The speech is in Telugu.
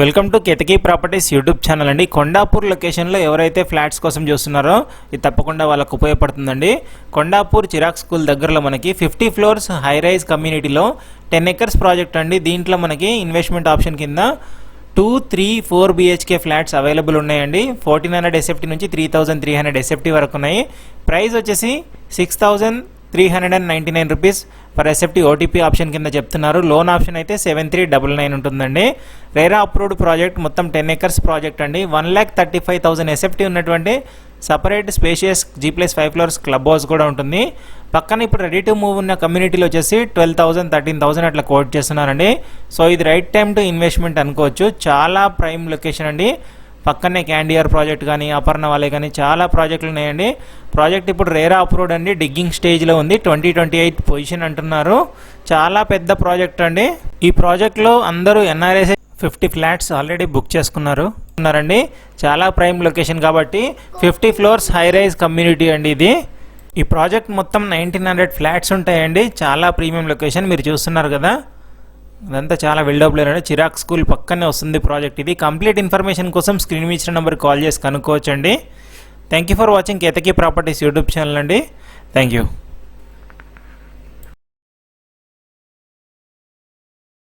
Welcome to Ketaki properties YouTube channel అండి. కొండాపూర్ లొకేషన్లో ఎవరైతే ఫ్లాట్స్ కోసం చూస్తున్నారో ఇది తప్పకుండా వాళ్ళకు ఉపయోగపడుతుందండి. కొండాపూర్ చిరాక్ స్కూల్ దగ్గరలో మనకి ఫిఫ్టీ ఫ్లోర్స్ హై రైజ్ కమ్యూనిటీలో టెన్ ఎకర్స్ ప్రాజెక్ట్ అండి. దీంట్లో మనకి ఇన్వెస్ట్మెంట్ ఆప్షన్ కింద two three four BHK flats available ఉన్నాయండి. ఫోర్టీన్ హండ్రెడ్ ఎస్ఎఫ్టీ నుంచి three thousand three hundred SFT వరకు ఉన్నాయి. ప్రైస్ వచ్చేసి six thousand three hundred and ninety nine rupees per SFT OTP option కింద చెప్తున్నారు. లోన్ ఆప్షన్ అయితే సెవెన్ త్రీ డబల్ నైన్ ఉంటుందండి. రేరా అప్రూవ్డ్ ప్రాజెక్ట్ మొత్తం టెన్ ఏకర్స్ ప్రాజెక్ట్ అండి. One lakh thirty five thousand SFT ఉన్నటువంటి separate spacious G plus five floors club house కూడా ఉంటుంది. పక్కన ఇప్పుడు రెడీ టు మూవ్ ఉన్న కమ్యూనిటీలో వచ్చేసి ట్వెల్వ్ థౌసండ్ థర్టీన్ థౌసండ్ అట్లా కోట్ చేస్తున్నారండి. సో ఇది రైట్ టైం టు ఇన్వెస్ట్మెంట్ అనుకోవచ్చు. చాలా ప్రైమ్ లొకేషన్ అండి. పక్కనే క్యాండియర్ ప్రాజెక్ట్ కానీ అపర్ణ వాలే కానీ చాలా ప్రాజెక్టులు ఉన్నాయండి. ప్రాజెక్ట్ ఇప్పుడు రేరా అప్రూవ్డ్ అండి. డిగ్గింగ్ స్టేజ్లో ఉంది. ట్వంటీ ట్వంటీ ఎయిట్ పొజిషన్ అంటున్నారు. చాలా పెద్ద ప్రాజెక్ట్ అండి. ఈ ప్రాజెక్ట్లో అందరూ NRS fifty flats already book చేసుకున్నారు. ఉన్నారండి. చాలా ప్రైమ్ లొకేషన్ కాబట్టి fifty floors high rise community అండి ఇది. ఈ ప్రాజెక్ట్ మొత్తం నైన్టీన్ హండ్రెడ్ ఫ్లాట్స్ ఉంటాయండి. చాలా ప్రీమియం లొకేషన్ మీరు చూస్తున్నారు కదా. ఇదంతా చాలా వెల్డబ్లర్ అండి చిరాక్ స్కూల్ పక్కనే వస్తుంది ప్రాజెక్ట్ ఇది. కంప్లీట్ ఇన్ఫర్మేషన్ కోసం స్క్రీన్ మీద ఇచ్చిన నెంబర్ కాల్ చేసి కనుక్కోవచ్చండి. Thank you for watching Ketaki properties YouTube channel అండి. Thank you